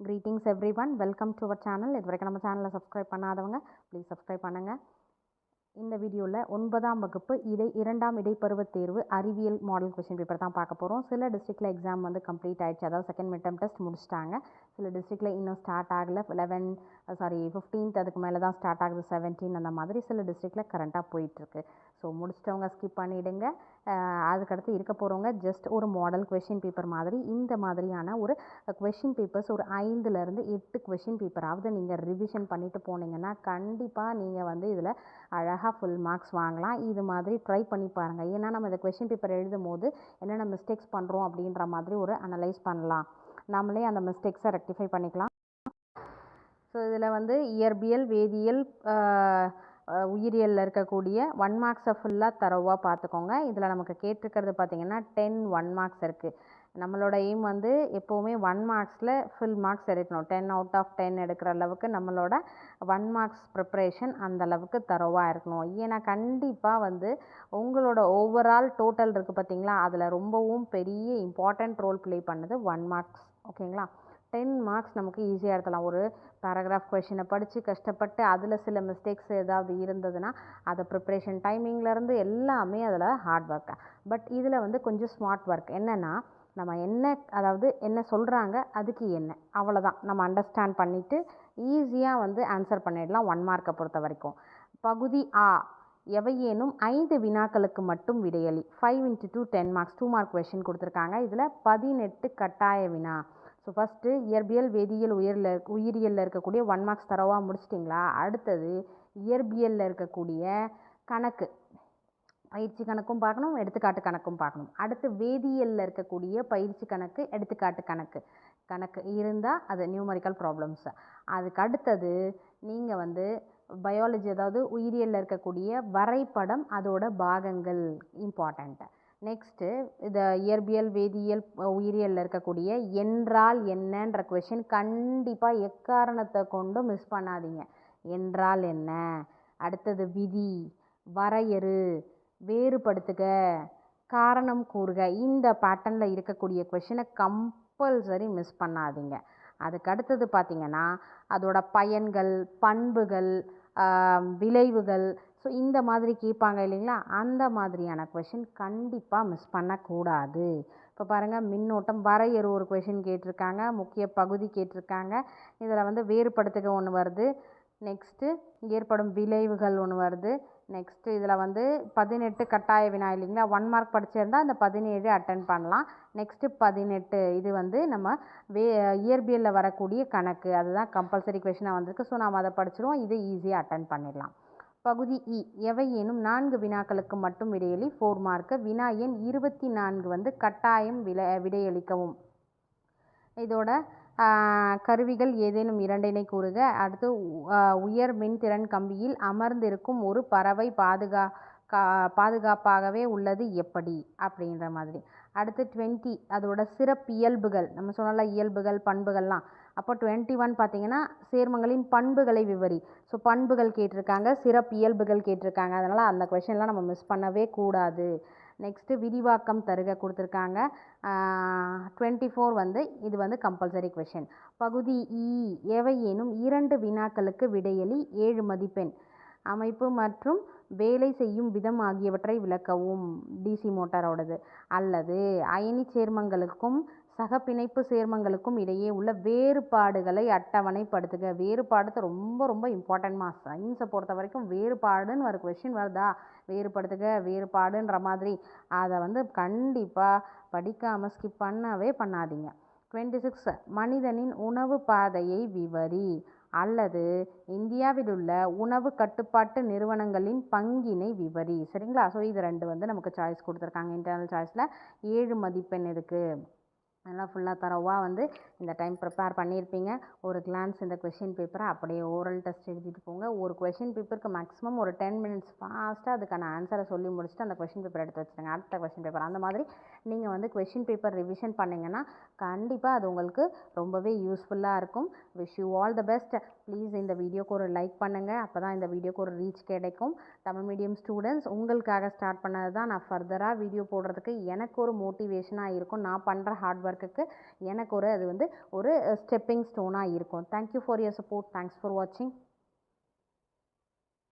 Greetings everyone welcome to our channel இது வரைக்கும் நம்ம சேனலை சப்ஸ்கிரைப் பண்ணாதவங்க ப்ளீஸ் சப்ஸ்கிரைப் பண்ணுங்கள் இந்த வீடியோவில் ஒன்பதாம் வகுப்பு இடை இரண்டாம் இடைப்பருவத் தேர்வு அறிவியல் மாடல் கொஷின் பேப்பர் தான் பார்க்க போகிறோம் சில டிஸ்ட்ரிக்டில் எக்ஸாம் வந்து கம்ப்ளீட் ஆகிடுச்சு அதாவது செகண்ட் மிட்டம் டெஸ்ட் முடிச்சிட்டாங்க. சில டிஸ்ட்ரிக்டில் இன்னும் ஸ்டார்ட் ஆகலை. லெவன் சாரி ஃபிஃப்டீன்த் அதுக்கு மேலே தான் ஸ்டார்ட் ஆகுது. செவன்டீன் அந்த மாதிரி சில டிஸ்ட்ரிக்டில் கரண்ட்டாக போயிட்டுருக்கு. ஸோ முடிச்சிட்டவங்க ஸ்கிப் பண்ணிவிடுங்க அதுக்கடுத்து இருக்க போகிறவங்க ஜஸ்ட் ஒரு மாடல் கொஷின் பேப்பர் மாதிரி இந்த மாதிரியான ஒரு கொஷின் பேப்பர்ஸ் ஒரு ஐந்துலேருந்து எட்டு கொஷின் பேப்பராவது நீங்கள் ரிவிஷன் பண்ணிவிட்டு போனீங்கன்னா கண்டிப்பாக நீங்கள் வந்து இதில் அழகாக ஃபுல் மார்க்ஸ் வாங்கலாம். இது மாதிரி ட்ரை பண்ணி பாருங்கள் ஏன்னா நம்ம இந்த கொஷின் பேப்பர் எழுதும் போது என்னென்ன மிஸ்டேக்ஸ் பண்ணுறோம் அப்படின்ற மாதிரி ஒரு அனலைஸ் பண்ணலாம். நம்மளே அந்த மிஸ்டேக்ஸை ரெக்டிஃபை பண்ணிக்கலாம். ஸோ இதில் வந்து இயற்பியல் வேதியியல் உயிரியலில் இருக்கக்கூடிய ஒன் மார்க்ஸை ஃபுல்லாக தரவாக பார்த்துக்கோங்க இதில் நமக்கு கேட்டிருக்கிறது பார்த்திங்கன்னா டென் ஒன் மார்க்ஸ் இருக்குது நம்மளோட எய்ம் வந்து எப்போவுமே ஒன் மார்க்ஸில் ஃபுல் மார்க்ஸ் எடுக்கணும். டென் அவுட் ஆஃப் டென் எடுக்கிற அளவுக்கு நம்மளோட ஒன் மார்க்ஸ் ப்ரிப்ரேஷன் அந்த அளவுக்கு தரவாக இருக்கணும். ஏன்னா கண்டிப்பாக வந்து உங்களோட ஓவரால் டோட்டல் இருக்குது பார்த்திங்களா அதில் ரொம்பவும் பெரிய இம்பார்ட்டண்ட் ரோல் ப்ளே பண்ணுது ஒன் மார்க்ஸ் ஓகேங்களா டென் மார்க்ஸ் நமக்கு ஈஸியாக எடுத்தலாம் ஒரு பேராகிராஃப் கொஷினை படித்து கஷ்டப்பட்டு அதில் சில மிஸ்டேக்ஸ் ஏதாவது இருந்ததுன்னா அதை ப்ரிப்ரேஷன் டைமிங்லேருந்து எல்லாமே அதில் ஹார்ட் ஒர்க் பட் இதில் வந்து கொஞ்சம் ஸ்மார்ட் ஒர்க் என்னென்னா நம்ம என்ன அதாவது என்ன சொல்கிறாங்க அதுக்கு என்ன. அவ்வளோதான் நம்ம அண்டர்ஸ்டாண்ட் பண்ணிவிட்டு ஈஸியாக வந்து ஆன்சர் பண்ணிடலாம் ஒன் மார்க்கை பொறுத்த வரைக்கும். பகுதி ஆ எவையேனும் ஐந்து வினாக்களுக்கு மட்டும் விடையளி. Five into two ten marks two mark question கொடுத்துருக்காங்க. இதில் பதினெட்டு கட்டாய வினா. ஸோ ஃபஸ்ட்டு இயற்பியல் வேதியியல் உயிரில் உயிரியலில் இருக்கக்கூடிய ஒன் மார்க்ஸ் தரவாக முடிச்சிட்டிங்களா? அடுத்தது இயற்பியலில் இருக்கக்கூடிய கணக்கு பயிற்சி கணக்கும் பார்க்கணும் எடுத்துக்காட்டு கணக்கும் பார்க்கணும். அடுத்து வேதியியலில் இருக்கக்கூடிய பயிற்சி கணக்கு எடுத்துக்காட்டு கணக்கு. கணக்கு இருந்தால் அது நியூமரிக்கல் ப்ராப்ளம்ஸ் அதுக்கு அடுத்தது நீங்கள் வந்து பயாலஜி அதாவது உயிரியலில் இருக்கக்கூடிய வரைபடம் அதோட பாகங்கள் இம்பார்ட்டண்ட்டு நெக்ஸ்ட்டு இந்த இயற்பியல் வேதியியல் உயிரியலில் இருக்கக்கூடிய என்றால் என்னன்ற கொஷின் கண்டிப்பாக எக்காரணத்தை கொண்டும் மிஸ் பண்ணாதீங்க. என்றால் என்ன? அடுத்தது விதி வரையறு வேறுபடுத்துக காரணம் கூறுக. இந்த பேட்டர்னில் இருக்கக்கூடிய கொஷினை கம்பல்சரி மிஸ் பண்ணாதீங்க. அதுக்கு அடுத்தது பார்த்திங்கன்னா அதோட பயன்கள் பண்புகள் விளைவுகள் ஸோ இந்த மாதிரி கேட்பாங்க இல்லைங்களா? அந்த மாதிரியான கொஷின் கண்டிப்பாக மிஸ் பண்ணக்கூடாது. இப்போ பாருங்கள் மின்னோட்டம் வரையறு ஒரு கொஷின் கேட்டிருக்காங்க முக்கிய பகுதி கேட்டிருக்காங்க. இதில் வந்து வேறுபடுத்துக ஒன்று வருது. நெக்ஸ்ட்டு ஏற்படும் விளைவுகள் ஒன்று வருது. நெக்ஸ்ட்டு இதில் வந்து பதினெட்டு கட்டாய வினா இல்லைங்களா? ஒன் மார்க் படிச்சிருந்தால் அந்த பதினேழு அட்டன் பண்ணலாம். நெக்ஸ்ட்டு பதினெட்டு இது வந்து நம்ம வே இயற்பியலில் வரக்கூடிய கணக்கு. அதுதான் கம்பல்சரி கொஷினாக வந்திருக்கு. ஸோ நாம் அதை படிச்சிருவோம். இதை ஈஸியாக அட்டன் பண்ணிடலாம். பகுதி இ எவையேனும் நான்கு வினாக்களுக்கு மட்டும் விடையளி ஃபோர் மார்க்கு வினா எண் இருபத்தி நான்கு வந்து கட்டாயம் வில விடையளிக்கவும். இதோட கருவிகள் ஏதேனும் இரண்டினை கூறுக. அடுத்து உயர் மின்திறன் கம்பியில் அமர்ந்திருக்கும் ஒரு பறவை பாதுகா கா பாதுகாப்பாகவே உள்ளது எப்படி? அப்படின்ற மாதிரி. அடுத்து டுவெண்ட்டி அதோட சிறப்பியல்புகள் நம்ம சொன்னல இயல்புகள் பண்புகள்லாம். அப்போ டுவெண்ட்டி ஒன் பார்த்தீங்கன்னா சேர்மங்களின் பண்புகளை விவரி. ஸோ பண்புகள் கேட்டிருக்காங்க சிறப்பியல்புகள் கேட்டிருக்காங்க. அதனால் அந்த கொஷின்லாம் நம்ம மிஸ் பண்ணவே கூடாது. நெக்ஸ்ட்டு விரிவாக்கம் தருக கொடுத்துருக்காங்க. டுவெண்ட்டி ஃபோர் வந்து இது வந்து கம்பல்சரி கொஷின் பகுதி e, இ எவையேனும் இரண்டு வினாக்களுக்கு விடையளி ஏழு மதிப்பெண். அமைப்பு மற்றும் வேலை செய்யும் விதம் ஆகியவற்றை விளக்கவும். டிசி மோட்டாரோடது. அல்லது அயனி சேர்மங்களுக்கும் சகப்பிணைப்பு சேர்மங்களுக்கும் இடையே உள்ள வேறுபாடுகளை அட்டவணைப்படுத்துக. வேறுபாடு ரொம்ப ரொம்ப இம்பார்ட்டன்ட்மா சயின்ஸை பொறுத்த வரைக்கும் வேறுபாடுன்னு ஒரு கொஷின் வருதா? வேறுபடுத்துக வேறுபாடுன்ற மாதிரி. அதை வந்து கண்டிப்பாக படிக்காமல் ஸ்கிப் பண்ணவே பண்ணாதீங்க. டுவெண்ட்டி சிக்ஸ் மனிதனின் உணவு பாதையை விவரி. அல்லது இந்தியாவில் உள்ள உணவு கட்டுப்பாட்டு நிறுவனங்களின் பங்கினை விவரி சரிங்களா? ஸோ இது ரெண்டு வந்து நமக்கு சாய்ஸ் கொடுத்துருக்காங்க. இன்டர்னல் சாய்ஸில் ஏழு மதிப்பெண் இருக்குது நல்லா ஃபுல்லாக தரவாக வந்து இந்த டைம் ப்ரிப்பேர் பண்ணியிருப்பீங்க ஒரு கிளான்ஸ் இந்த கொஷின் பேப்பரை அப்படியே ஓரல் டெஸ்ட் எழுதிட்டு போங்க. ஒரு கொஷின் பேப்பருக்கு மேக்ஸிமம் ஒரு டென் மினிட்ஸ் ஃபாஸ்ட்டாக அதுக்கான ஆன்சரை சொல்லி முடிச்சுட்டு அந்த கொஷின் பேப்பர் எடுத்து வச்சுருங்க. அடுத்த கொஷின் பேப்பர் அந்த மாதிரி நீங்கள் வந்து கொஷின் பேப்பர் ரிவிஷன் பண்ணிங்கன்னா கண்டிப்பாக அது உங்களுக்கு ரொம்பவே யூஸ்ஃபுல்லாக இருக்கும். Wish you all the best please இந்த வீடியோக்கு ஒரு லைக் பண்ணுங்கள் அப்போ தான் இந்த வீடியோக்கு ஒரு ரீச் கிடைக்கும். தமிழ் மீடியம் ஸ்டூடெண்ட்ஸ் உங்களுக்காக ஸ்டார்ட் பண்ணது தான் நான் ஃபர்தராக வீடியோ போடுறதுக்கு எனக்கு ஒரு மோட்டிவேஷனாக இருக்கும். நான் பண்ணுற ஹார்ட் ஒர்க்குக்கு எனக்கு ஒரு அது வந்து ஒரு ஸ்டெப்பிங் ஸ்டோனாக இருக்கும். Thank you for your support thanks for வாட்சிங்